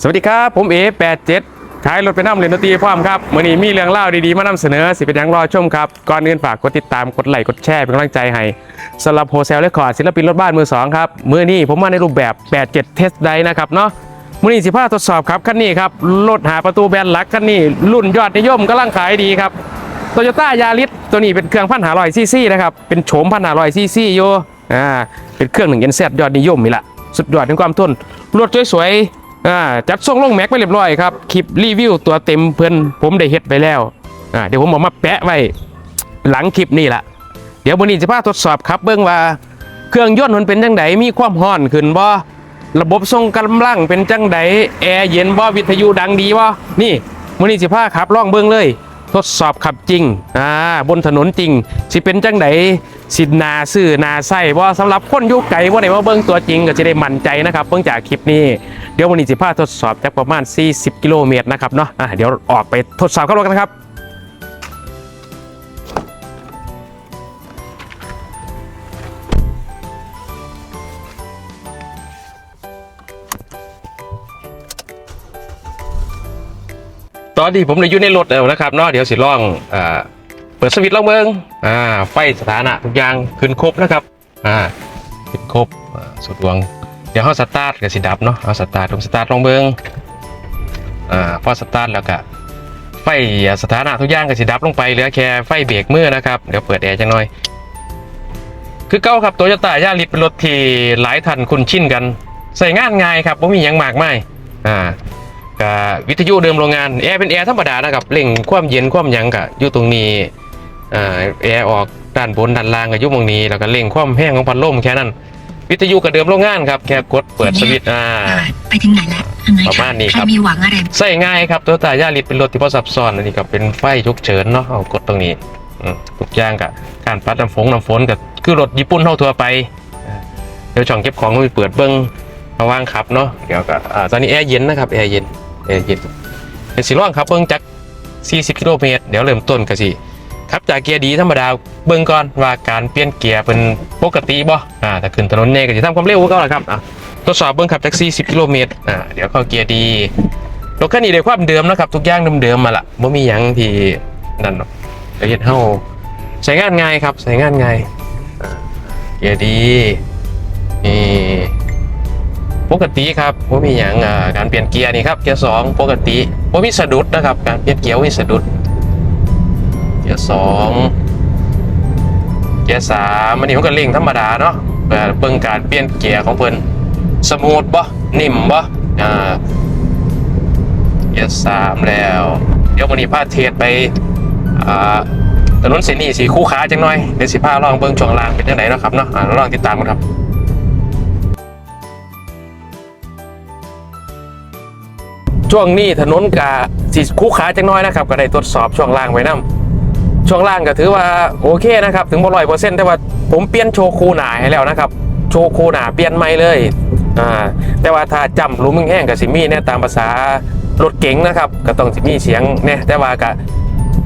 สวัสดีครับ ผมเอ87ขายรถไปน้ำเรียนดนตรีพร้อมครับมื่อนี้มีเรื่องเล่าดีๆ มานำเสนอ สิเป็นยังรอชมครับ ก่อนอื่นฝากกดติดตามกดไลค์กดแชร์เป็นกำลังใจให้สำหรับโฮเซลและคอร์ดศิลปินรถบ้านมือสองครับมื่อนี้ผมมาในรูปแบบ 87 เทสไดนะครับเนาะมื่อนี้สิพาทดสอบครับคันนี้ครับรถหาประตูแบนหลักคันนี้รุ่นยอดนิยมกำลังขายดีครับโตโยต้ายาริสตัวนี้เป็นเครื่องพันหาร้อยซีซีนะครับเป็นโฉมพันหาร้อยซีซีโยอ่าเป็นเครื่องหนึ่งเอ็นเซยอดนิยมนี่แหละสุดยอดในความทนรถสวยๆ อ่าจัดส่งลงแม็กไปเรียบร้อยครับคลิปรีวิวตัวเต็มเพื่อนผมได้เฮ็ดไปแล้วอ่าเดี๋ยวผมเอามาแปะไว้หลังคลิปนี่แหละเดี๋ยววันนี้จะพาทดสอบครับเบิ่งว่าเครื่องยนต์มันเป็นจังไดมีความร้อนขึ้นบ่ระบบส่งกำลังเป็นจังไดแอร์เย็นบ่วิทยุดังดีบ่นี่มื้อนี้สิพาขับล่องเบิ่งเลย ทดสอบขับจริงอ่าบนถนนจริงสิเป็นจังไดสินาซื้อนาใส่บ่สำหรับคนยู่ไกลบ่ได้มาเบิ่งตัวจริงก็จะได้มั่นใจนะครับเบิ่งจากคลิปนี้ เดี๋ยววันนี้สิพาทดสอบจากประมาณ 40 กิโลเมตรนะครับเนาะะเดี๋ยวออกไปทดสอบกันกันครับตอนที่ผมเลยอยู่ในรถแล้วนะครับเนาะเดี๋ยวสิลองอเปิดสวิตช์ลองเบิงอ่าไฟสถานะทุกอย่างขึ้นครบนะครับอ่าขึ้นครบสุดดวง เดี๋ยวเขาสตาร์ทกับสิดับเนาะเอาสตาร์ทลงสตาร์ทลงเบิงอ่าพอสตาร์ทแล้วก็ไฟสถานะทุกอย่างกับสิดับลงไปเหลือแค่ไฟเบรกมือนะครับเดี๋ยวเปิดแอร์จังหน่อย คือเก้าครับโตโยต้ายาริสเป็นรถที่หลายท่านคุ้นชินกัน ใส่งานง่ายครับไม่มีหยังมากมายอ่ากับวิทยุเดิมโรงงานแอร์เป็นแอร์ธรรมดานะครับเร่งความเย็นความยังกะอยู่ตรงนี้อ่าแอร์ออกด้านบนด้านล่างกับยู่ตรงนี้แล้วก็เร่งความแห้งของพัดลมแค่นั้น วิทยุกับเดิมโรงงานครับแค่กดเปิดสวิตช์อ่าอ่าไปถึงไหนแล้วยังไงประมาณนี้ใคครัรบมีหวังอะไรใส่ง่ายครับตัวตายาริสเป็นรถที่พอซับซ้อนอันนี้ก็เป็นไฟฉุกเฉินเนาะเอากดตรงนี้อืมทุกอย่างกับการปัดน้ำฝนน้ำฝนกับคือรถญี่ปุ่นเท่าทั่วไปอ่าเดี๋ยวช่องเก็บของก็มีเปิดเบิ้งระว่างขับเนาะเดี๋ยวก็อ่าตอนนี้แอร์เย็นนะครับแอร์เย็นแอร์เย็นเป็นสีร่องครับเบิ้งจาก40กิโลเมตรเดี๋ยวเริ่มต้นก็สิ ครับจากเกียร์ดีธรรมดาเบิ้งก่อนว่าการเปลี่ยนเกียร์เป็นปกติบ่อ่าถ้าขึ้นถนนเนี่ยก็จะทำความเร็วก็แล้วครับอะทดสอบเบิ้งขับจาก40กิโลเมตรอ่าเดี๋ยวเข้าเกียร์ดีรถคันนี้ได้ความเดิมนะครับทุกอย่างเดิมๆมาละไม่มีหยังที่นั่นหรอกละเอียดเท่าใช้งานง่ายครับใช้งานง่ายเกียร์ดีนี่ปกติครับไม่มีหยังอ่าการเปลี่ยนเกียร์นี่ครับเกียร์สองปกติไม่มีสะดุดนะครับ การเปลี่ยนเกียร์ไม่มีสะดุด เกียร์สองเกียร์สามอันนี้มันก็เร่งธรรมดาเนาะเพื่อเบิ่งการเปลี่ยนเกียร์ของเพิ่นสมูทบ่นิ่มบ่อ่าเกียร์สามแล้ว เดี๋ยววันนี้พาเทสไปอ่าถนนเสนีสีคู่ขาจังหน่อยเดี๋ยวสิพาลองเบิ้งช่วงล่างเป็นจังไหนเนาะครับเนาะลองติดตามกันครับช่วงนี้ถนนกาสีคู่ขาจังน้อยนะครับ ก็ได้ตรวจสอบช่วงล่างไว้นํ ช่วงล่างก็ถือว่าโอเคนะครับ ถึงบ่ร้อยเปอร์เซ็นต์แต่ว่าผมเปลี่ยนโชว์คูหนาให้แล้วนะครับ โชว์คูหนาเปลี่ยนใหม่เลยอ่าแต่ว่าถ้าจำรู้มึงแห้งกับสิมี่เนี่ยตามภาษารถเก๋งนะครับ ก็ต้องสิมีเสียงเนี่ยแต่ว่าก็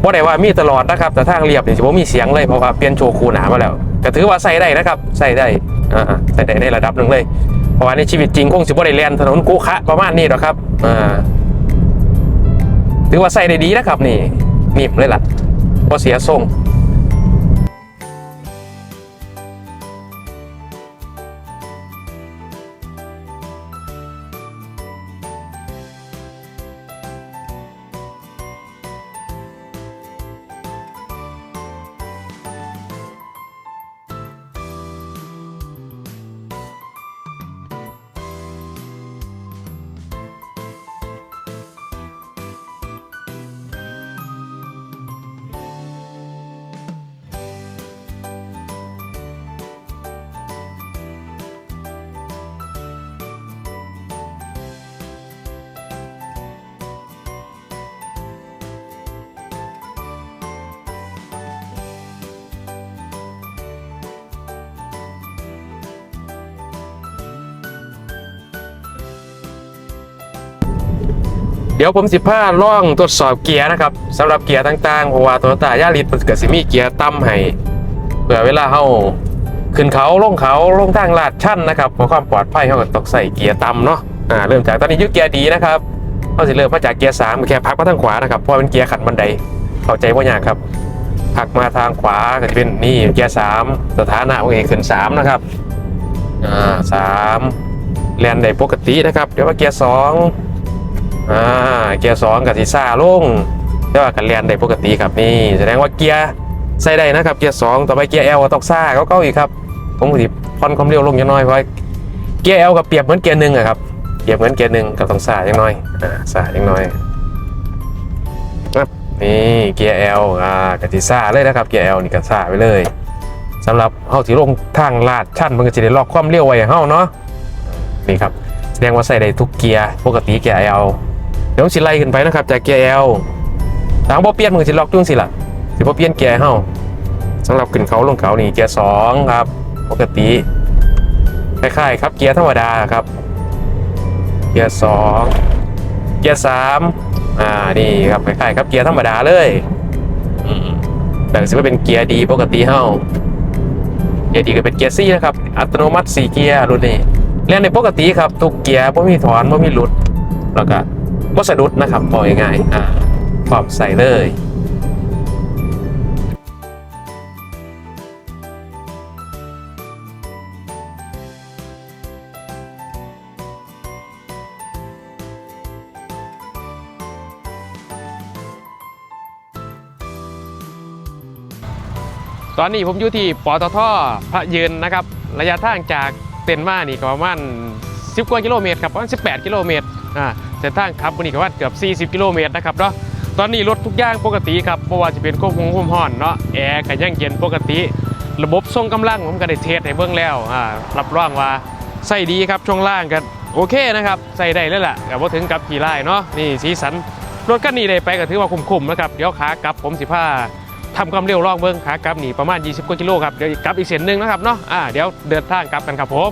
บ่ได้ว่ามีตลอดนะครับ แต่ทางเรียบเนี่สิบ่มีเสียงเลยเพราะว่าเปลี่ยนโชว์คูหนามาแล้วก็ถือว่าใส่ได้นะครับใส่ได้อ่าใส่ได้ในระดับหนึ่งเลยเพราะว่าในชีวิตจริงคงสิบ่ได้เรียนถนนกูคะประมาณนี้หรอกครับอ่าถือว่าใส่ได้ดีนะครับนี่นิ่มเลยล่ะ พอเสียทรง เดี๋ยวผมสิพาล่องตรวจสอบเกียร์นะครับสำหรับเกียร์ต่างๆเพราะว่าตัวตายาริสมันเก็สิมีเกียร์ต่ำให้เผื่อเวลาเฮาขึ้นเขาลงเขาลงทางลาดชันนะครับเพื่อความปลอดภัยเฮาก็ต้องใส่เกียร์ต่ำเนาะอ่าเริ่มจากตอนนี้ยุเกียร์ดีนะครับเขาสิเริ่มมาจากเกียร์สามแค่พักมาทางขวานะครับเพราะเป็นเกียร์ขันบันไดเข้าใจว่ายากครับพักมาทางขวาก็จะเป็นนี่เกียร์สามสถานะของเองขึ้นสามนะครับอ่าสามแลนได้ปกตินะครับ เดี๋ยวว่าเกียร์สอง อ่าเกียร์สองกับสีซ่าลงแต่ว่ากันแลนได้ปกติครับนี่แสดงว่าเกียร์ใส่ได้นะครับเกียร์สองต่อไปเกียร์เอลต้องซ่าก็เก้าอีกครับผมก็สิผ่อนความเร็วลงย่างน้อยเพราะเกียร์เอลกับเปรียบเหมือนเกียร์หนึ่งอะครับเปรียบเหมือนเกียร์หนึ่งกับต้องสายังน้อยอ่าสายังน้อยครับนี่เกียร์เอลอ่ากติซ่าเลยนะครับเกียร์เอลนี่กติซ่าไปเลยสำหรับเฮาที่ลงทางลาดชันมันก็จะได้ล็อกความเร็วไว้ให้เฮาเนาะนี่ครับแสดงว่าใส่ได้ทุกเกียร์ปกติเกียร์เอล เดี๋ยวสิไล่ขึ้นไปนะครับจากเกียร์เอลทางบ่เปลี่ยนมันก็สิล็อกจุ้งสิล่ะสิบ่เปลี่ยนเกียร์ให้เฮาสำหรับขึ้นเขาลงเขานี่เกียร์สองครับปกติคล้ายๆครับเกียร์ธรรมดาครับ เกียร์สองเกียร์สามอ่านี่ครับคล้ายๆครับเกียร์ธรรมดาเลยแต่สิว่าเป็นเกียร์ดีปกติเฮาเกียร์ดีก็เป็นเกียร์ซี่นะครับอัตโนมัติสี่เกียร์รุ่นนี้เล่นในปกติครับทุกเกียร์ไม่มีถอนไม่มีหลุดแล้วก็ ไม่สะดุดนะครับพอง่ายๆอ่าพร้อมใส่เลยตอนนี้ผมอยู่ที่ปตทพระยืนนะครับ ระยะทางจากเต็นมานี่ก็ประมาณ10กว่ากิโลเมตรครับประมาณ18 กิโลเมตรอ่า เส้นทางขับวันนี้ก็ว่าเกือบ 40 กิโลเมตรนะครับเนาะตอนนี้รถทุกอย่างปกติครับเพราะว่าจะเป็นควบคุมความร้อนเนาะแอร์ก็ยังเย็นปกติ ระบบทรงกำลังผมก็ได้เทสให้เบื้องแล้วอ่ารับรองว่าใส่ดีครับช่วงล่างกันโอเคนะครับใส่ได้เลยแหละแต่ว่าถึงกับขี่ไล่เนาะนี่สีสันรถคันนี้ได้ไปก็ถือว่าคุ้มๆนะครับเดี๋ยวขากลับผมสิผ้าทำความเร็วลองเบิ้งขากลับหนีประมาณ 20กว่ากิโลครับเดี๋ยวกลับอีกเส้นหนึ่งนะครับเนาะอ่าเดี๋ยวเดินทางกลับกันครับผม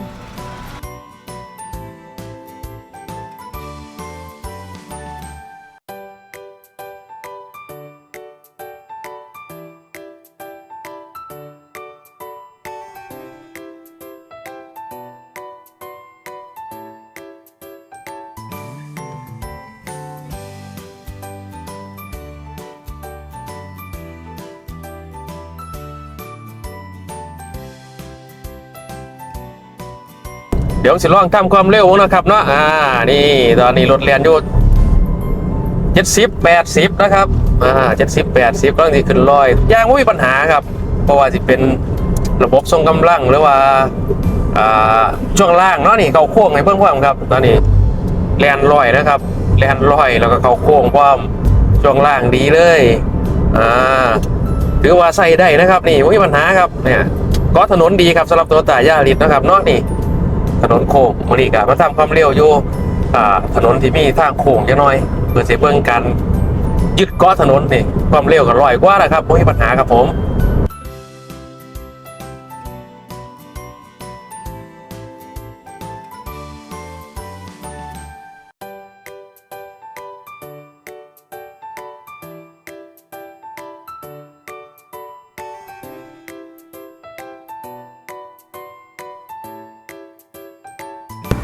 เดี๋ยวสิลองทำความเร็วนะครับเนาะอ่านี่ตอนนี้รถเรียนอยู่เจ็ดสิบแปดสิบนะครับอ่าเจ็ดสิบแปดสิบกำลังที่ขึ้นลอยยางไม่มีปัญหาครับ เพราะว่าจะเป็นระบบทรงกำลังหรือว่าอ่าช่วงล่างเนาะนี่เขาโค้งให้เพิ่มความครับ ตอนนี้แลนลอยนะครับแลนลอยแล้วก็เขาโค้งพร้อมช่วงล่างดีเลยอ่าถือว่าใส่ได้นะครับ นี่ไม่มีปัญหาครับเนี่ยก็ถนนดีครับสำหรับตัวตายาริดนะครับเนาะนี่ ถนนโค้งมันนี่กมาทำความเร็วอยู่อ่ถนนที่มีทางโค้งจะน้อยเพื่อเสียเบิ่งกันยึดเกาะถนนนี่ความเร็วก็ร้อยกว่าแหละครับไม่มีปัญหาครับผม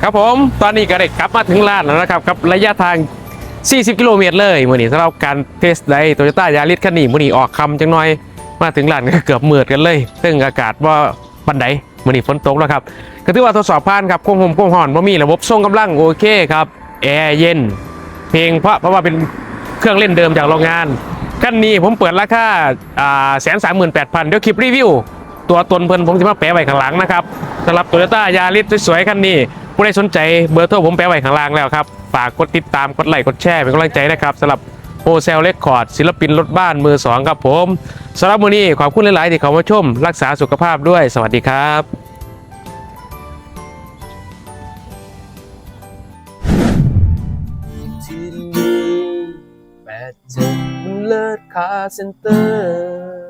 ครับผมตอนนี้ก็ได้กลับมาถึงร้านแล้วนะครับกับระยะทาง 40 กิโลเมตรเลยมื่อนี้สำหรับการเทสไดโตโยต้ายาริสคันนี้มื่อนี้ออกคำจังน้อยมาถึงร้านก็เกือบมืดกันเลย ซึ่งอากาศว่าปันไดมื่อนี้ฝนตกแล้วครับก็ถือว่าทดสอบผ่านครับควบคุมความร้อนว่ามีระบบทรงกำลังโอเคครับแอร์เย็น เพลงเพราะเพราะว่าเป็นเครื่องเล่นเดิมจากโรงงานคันนี้ผมเปิดราคาอ่าแสนสามหมื่นแปดพันเดี๋ยวคลิปรีวิวตัวตนเพิ่นผมจะมาแปะไว้ข้างหลังนะครับสำหรับโตโยต้ายาริสสวยๆคันนี้ ผู้ใดสนใจเบอร์โทรผมแปะไว้ข้างล่างแล้วครับ ฝากกดติดตาม กดไลค์ กดแชร์เป็นกำลังใจนะครับสำหรับโฮเซลเลคคอร์ดศิลปินรถบ้านมือสองครับผมสำหรับมื้อนี้ขอบคุณหลาย ๆ ที่เข้ามาชม รักษาสุขภาพด้วยสวัสดีครับที่ดีแปดเจ็ดเลิศคาเซ็นเตอร์